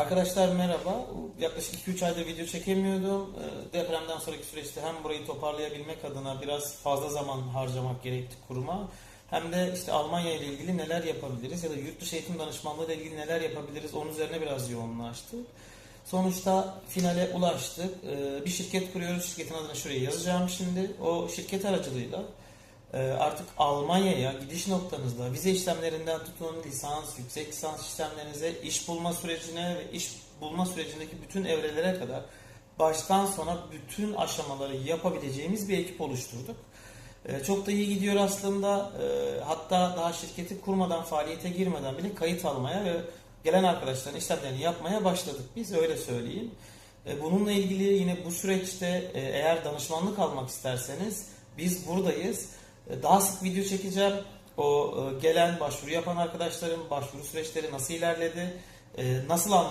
Arkadaşlar merhaba. Yaklaşık 2-3 aydır video çekemiyordum. Ee, Depremden sonraki süreçte hem burayı toparlayabilmek adına biraz fazla zaman harcamak gerekti kuruma. Hem de işte Almanya ile ilgili neler yapabiliriz ya da yurt dışı eğitim danışmanlığı ile ilgili neler yapabiliriz onun üzerine biraz yoğunlaştık. Sonuçta finale ulaştık. Ee, Bir şirket kuruyoruz. Şirketin adını şuraya yazacağım şimdi. O şirket aracılığıyla artık Almanya'ya gidiş noktanızda vize işlemlerinden tutun lisans, yüksek lisans işlemlerinize, iş bulma sürecine ve iş bulma sürecindeki bütün evrelere kadar baştan sona bütün aşamaları yapabileceğimiz bir ekip oluşturduk. E, Çok da iyi gidiyor aslında. E, Hatta daha şirketi kurmadan, faaliyete girmeden bile kayıt almaya ve gelen arkadaşların işlemlerini yapmaya başladık. Biz öyle söyleyeyim. Bununla ilgili yine bu süreçte e, eğer danışmanlık almak isterseniz biz buradayız. E, Daha sık video çekeceğim. O e, gelen başvuru yapan arkadaşların başvuru süreçleri nasıl ilerledi, e, nasıl